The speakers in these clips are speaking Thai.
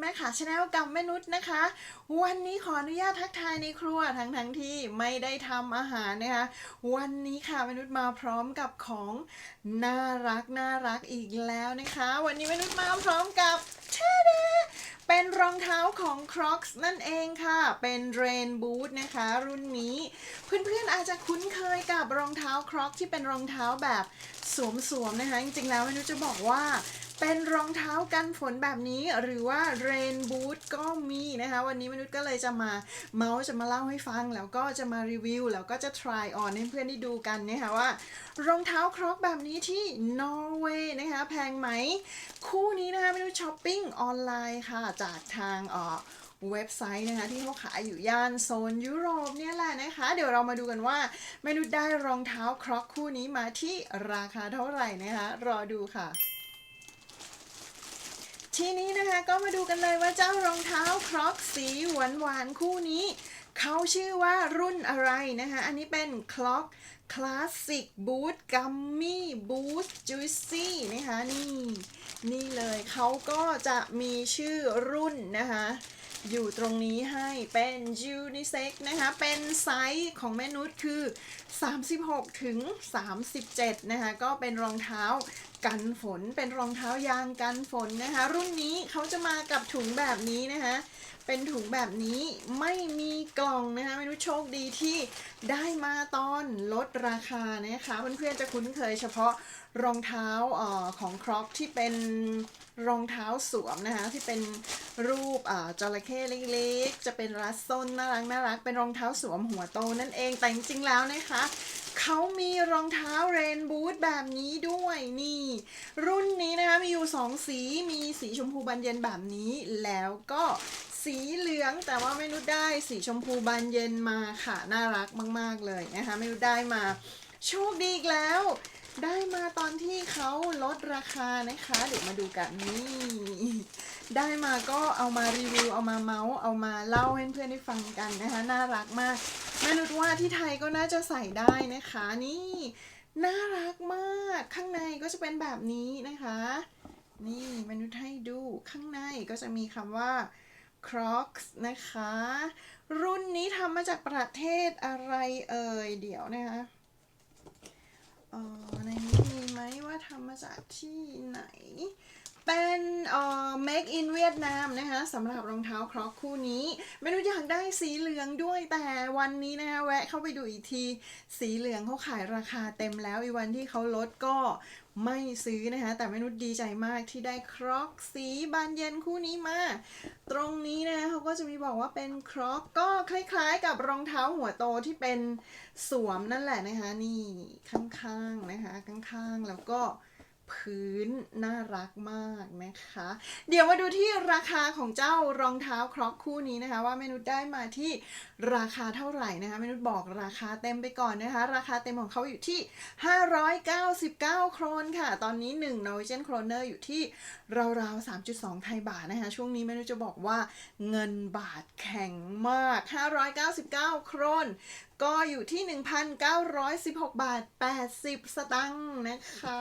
แม่ขาคุณแม่ขาชาแนลกับแม่นุชนะคะ วันนี้ขออนุญาตทักทายในครัวทั้งทั้งๆที่ไม่ได้ทำอาหารนะคะ วันนี้ค่ะแม่นุชมาพร้อมกับของน่ารักน่ารักอีกแล้วนะคะ วันนี้แม่นุชมาพร้อมกับเชเดเป็นรองเท้าของ Crocs นั่นเองค่ะ เป็น Rain Boot นะคะ รุ่นนี้ เพื่อนๆอาจจะคุ้นเคยกับรองเท้า Crocs ที่เป็นรองเท้าแบบสวมๆนะคะ จริงๆแล้วแม่นุชจะบอกว่า เป็นรองเท้ากันฝนแบบนี้หรือว่า Rain Boot ก็มีนะคะ วันนี้มนุษย์ก็เลยจะมาเมาส์จะมาเล่าให้ฟัง แล้วก็จะมารีวิว แล้วก็จะ try on ให้เพื่อนได้ดูกันนะคะว่ารองเท้าครอกแบบนี้ที่นอร์เวย์นะคะแพงไหม คู่นี้นะคะมนุษย์ช้อปปิ้งออนไลน์ค่ะ จากทางเอ่อเว็บไซต์นะคะที่เขาขายอยู่ย่านโซนยุโรปเนี่ยแหละนะคะ เดี๋ยวเรามาดูกันว่าเมนุษย์ได้รองเท้าครอกคู่นี้มาที่ราคาเท่าไหร่นะคะ รอดูค่ะ ทีนี้นะคะก็มาดูกันเลยว่าเจ้ารองเท้าครอกสีหวานหวานๆคู่นี้ เขาชื่อว่ารุ่นอะไรนะคะ อันนี้เป็นคล็อกคลาสสิกบูทกัมมี่บูทจูซี่นะคะนี่ นี่เลยเขาก็จะมีชื่อรุ่นนะคะอยู่ตรงนี้ให้เป็นยูนิเซ็กนะคะ เป็นไซส์ของแม่นุชคือ 36 ถึง 37 นะคะ ก็เป็นรองเท้า กันฝนเป็นรองเท้ายางกันฝนนะคะ รุ่นนี้เขาจะมากับถุงแบบนี้นะคะ เป็นถุงแบบนี้ไม่มีกล่องนะคะไม่รู้โชคดีที่ได้มาตอนลดราคานะคะเพื่อนๆจะคุ้นเคยเฉพาะรองเท้าออของครอกที่เป็นรองเท้าสวมนะคะที่เป็นรูปจระเข้เล็กๆ จะเป็นรัสส้นน่ารักน่ารักเป็นรองเท้าสวมหัวโตนั่นเองแต่จริงๆแล้วนะคะเขามีรองเท้าเรนบูทแบบนี้ด้วยนี่ รุ่นนี้นะคะมีอยู่ 2 สีมีสีชมพูบานเย็นแบบนี้แล้วก็ สีเหลืองแต่ว่าไม่รู้ได้สีชมพูบานเย็นมาค่ะ น่ารักมาก ๆ เลยนะคะ ไม่รู้ได้มา โชคดีอีกแล้ว ได้มาตอนที่เขาลดราคานะคะ เดี๋ยวมาดูกันนี่ได้มาก็เอามารีวิวเอามาเมาส์เอามาเล่าให้เพื่อนๆได้ฟังกันนะคะ น่ารักมากแม่นุชว่าที่ไทยก็น่าจะใส่ได้นะคะนี่น่ารักมากข้างในก็จะเป็นแบบนี้นะคะ นี่มนุษย์ให้ดูข้างในก็จะมีคำว่า Crocs นะคะ รุ่นนี้ทำมาจากประเทศอะไรเอ่ย เดี๋ยวนะคะออในนี้มีไหมว่าทำมาจากที่ไหน เป็นเอ่อ make in เวียดนามนะคะสำหรับรองเท้าครอกคู่นี้ ไม่รู้อยากได้สีเหลืองด้วยแต่วันนี้นะคะแวะเข้าไปดูอีกที สีเหลืองเขาขายราคาเต็มแล้วอีวันที่เขาลดก็ไม่ซื้อนะคะ แต่ไม่นุษดีใจมากที่ได้ครอกสีบานเย็นคู่นี้มา ตรงนี้นะคะเขาก็จะมีบอกว่าเป็นครอกก็คล้ายๆ กับรองเท้าหัวโตที่เป็นสวมนั่นแหละนะคะนี่ข้างๆนะคะข้างๆแล้วก็ พื้นน่ารักมากนะคะ เดี๋ยวมาดูที่ราคาของเจ้ารองเท้าครอกคู่นี้นะคะ ว่าเมนุษได้มาที่ราคาเท่าไหร่นะคะเมนุษบอกราคาเต็มไปก่อนนะคะ ราคาเต็มของเขาอยู่ที่ 599 โครนค่ะ ตอนนี้1 Norwegian kroner อยู่ที่ราวๆ 3.2 ไทยบาทนะคะ ช่วงนี้เมนุษจะบอกว่าเงินบาทแข็งมาก 599 โครน ก็อยู่ที่ 1,916 บาท 80 สตังค์นะคะ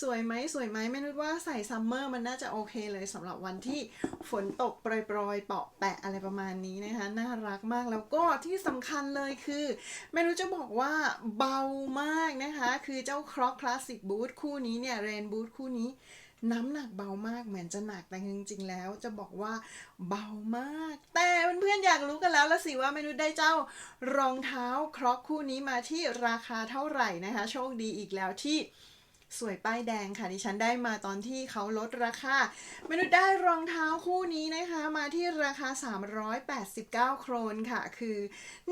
สวยไหมสวยไหมไม่รู้ว่าใส่ซัมเมอร์มันน่าจะโอเคเลยสำหรับวันที่ฝนตกโปรยๆ เปาะแปะอะไรประมาณนี้นะคะ น่ารักมากแล้วก็ที่สำคัญเลยคือไม่รู้จะบอกว่าเบามากนะคะ คือเจ้าครอกคลาสสิกบูทคู่นี้เนี่ยเรนบูทคู่นี้ น้ำหนักเบามากเหมือนจะหนักแต่จริงๆแล้ว จะบอกว่าเบามาก แต่เพื่อนๆอยากรู้กันแล้วละสิว่าเมนูได้เจ้ารองเท้าครอกคู่นี้มาที่ราคาเท่าไหร่นะคะ โชคดีอีกแล้วที่ สวยป้ายแดงค่ะดิฉันได้มาตอนที่เขาลดราคาเมนูได้รองเท้าคู่นี้นะคะมาที่ราคา 389 โครนค่ะ คือ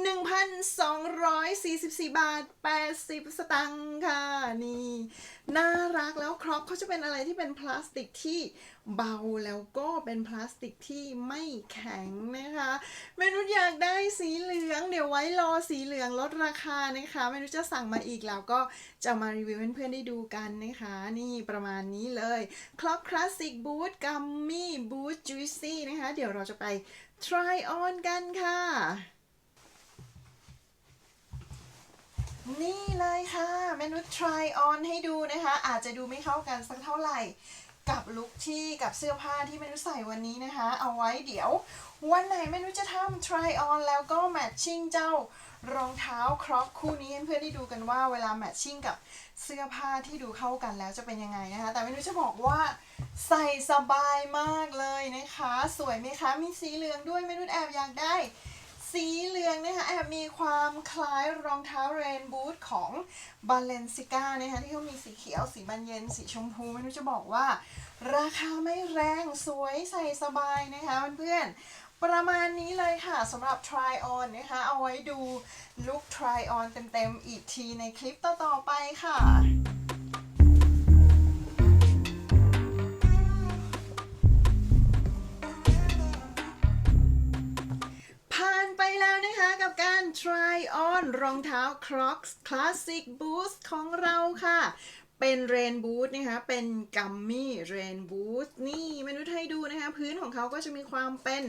1,244 บาท 80 สตังค์ค่ะ นี่ น่ารักแล้วครอกเขาจะเป็นอะไรที่เป็นพลาสติกที่เบาแล้วก็เป็นพลาสติกที่ไม่แข็งนะคะเมนุษอยากได้สีเหลือง เดี๋ยวไว้รอสีเหลืองลดราคานะคะเมนุษจะสั่งมาอีกแล้วก็จะมารีวิวเพื่อนๆได้ดูกันนะคะ นี่ประมาณนี้เลยคล็อกคลาสสิกบูธกัมมี่บูธจูซี่นะคะ เดี๋ยวเราจะไป try on กันค่ะ นี่เลยค่ะเมนู try on ให้ดูนะคะ อาจจะดูไม่เข้ากันสักเท่าไหร่ กับลุคที่กับเสื้อผ้าที่เมนุใส่วันนี้นะคะ เอาไว้เดี๋ยว วันไหนเมนุจะทำ try on แล้วก็ matching เจ้ารองเท้าครอปคู่นี้เพื่อนๆได้ดูกันว่าเวลา matching กับเสื้อผ้าที่ดูเข้ากันแล้วจะเป็นยังไงนะคะ แต่เมนุจะบอกว่าใส่สบายมากเลยนะคะ สวยไหมคะ มีสีเหลืองด้วยเมนุแอบอยากได้ สีเหลืองนะคะแอบมีความคล้ายรองเท้าเรนบูทของ b a l e n c i a g a นะคะที่เขามีสีเขียว สีบานเย็น สีชมพูไม่รู้จะบอกว่า ราคาไม่แรงสวยใส่สบายนะคะเพื่อนๆประมาณนี้เลยค่ะสำหรับ try on นะคะเอาไว้ดูลุค try on เต็มๆอีกทีในคลิปต่อๆไปค่ะ กับการ try on รองเท้า Crocs Classic Boost ของเราค่ะ เป็นเรนบูทนะคะ เป็นกัมมี่เรนบูทนี่มนุษย์ให้ดูนะคะ พื้นของเขาก็จะมีความเป็น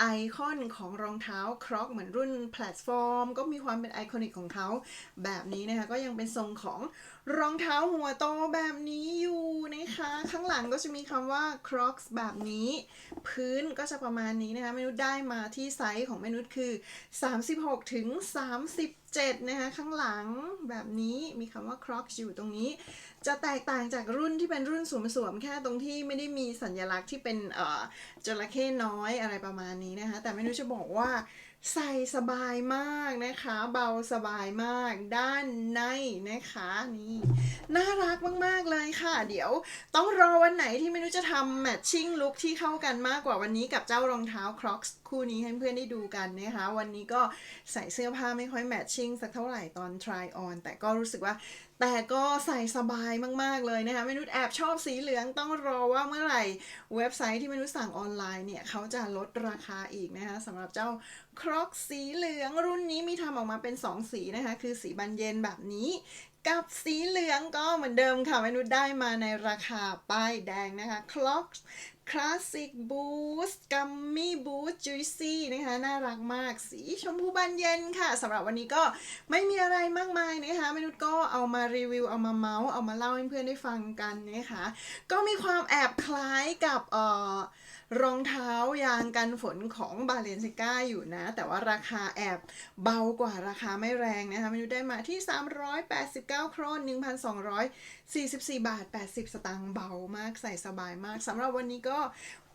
ไอคอนของรองเท้าครอกเหมือนรุ่นแพลตฟอร์ม ก็มีความเป็นไอคอนิกของเขาแบบนี้นะคะ ก็ยังเป็นทรงของรองเท้าหัวโตแบบนี้อยู่นะคะ ข้างหลังก็จะมีคำว่า Crocs แบบนี้ พื้นก็จะประมาณนี้นะคะเมนุษย์ได้มาที่ไซส์ของเมนุษย์คือ 36 ถึง 37 นะคะ ข้างหลังแบบนี้มีคำว่า Crocs อยู่ตรงนี้ จะแตกต่างจากรุ่นที่เป็นรุ่นสวมๆแค่ตรงที่ไม่ได้มีสัญลักษณ์ที่เป็นเอ่อจระเข้น้อยอะไรประมาณนี้นะคะแต่ไม่รู้จะบอกว่า ใส่สบายมากนะคะ เบาสบายมากด้านในนะคะนี่น่ารักมากๆเลยค่ะ เดี๋ยวต้องรอวันไหนที่ไม่รู้จะทำแมทชิ่งลุคที่เข้ากันมากกว่าวันนี้กับเจ้ารองเท้า Crocs คู่นี้ให้เพื่อนได้ดูกันนะคะ วันนี้ก็ใส่เสื้อผ้าไม่ค่อยแมทชิ่งสักเท่าไหร่ตอน try on แต่ก็รู้สึกว่าแต่ก็ใส่สบายมาก ๆ เลยนะคะมนุษย์แอบชอบสีเหลืองต้องรอว่าเมื่อไหร่ เว็บไซต์ที่มนุษย์สั่งออนไลน์เนี่ยเขาจะลดราคาอีกนะคะสำหรับเจ้าครอกสีเหลืองรุ่นนี้มีทำออกมาเป็น 2 สีนะคะ คือสีบานเย็นแบบนี้ กับสีเหลืองก็เหมือนเดิมค่ะมนุษย์ได้มาในราคาป้ายแดงนะคะครอก Clocks Classic Boost Gummy Boost Juicy นะคะ น่ารักมากสีชมพูบานเย็นค่ะสำหรับวันนี้ก็ไม่มีอะไรมากมายนะคะมนุษย์ก็เอามารีวิว เอามาเมาส์เอามาเล่าให้เพื่อนได้ฟังกันนะคะ ก็มีความแอบคล้ายกับเอ่อรองเท้ายางกันฝนของบาเลนซิก้าอยู่นะ แต่ว่าราคาแอบเบากว่าราคาไม่แรงนะคะมนูได้มาที่ 389 โครน 44 บาท 80 สตางค์เบามากใส่สบายมากสำหรับวันนี้ก็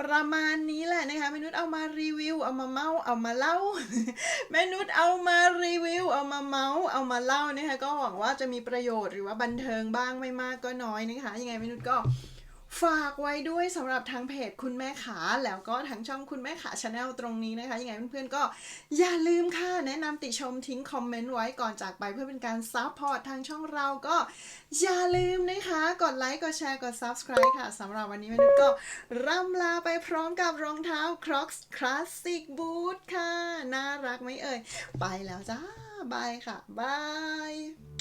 ประมาณนี้แหละนะคะแม่นุชเอามารีวิว เอามาเมาเอามาเล่าแม่นุชเอามารีวิว เอามาเมาเอามาเล่านะคะก็หวังว่าจะมีประโยชน์หรือว่าบันเทิงบ้างไม่มากก็น้อยนะคะยังไงแม่นุชก็ ฝากไว้ด้วยสำหรับทางเพจคุณแม่ขาแล้วก็ทางช่องคุณแม่ขาชาแนลตรงนี้นะคะ ยังไงเพื่อนๆก็อย่าลืมค่ะ แนะนำติชมทิ้งคอมเมนต์ไว้ก่อนจากไปเพื่อเป็นการซัพพอร์ตทางช่องเราก็อย่าลืมนะคะ กดไลค์กดแชร์กด subscribe ค่ะสำหรับวันนี้แม่นุชก็ร่ำลาไปพร้อมกับรองเท้า Crocs Classic Boot ค่ะ น่ารักไหมเอ่ย ไปแล้วจ้าบายค่ะบาย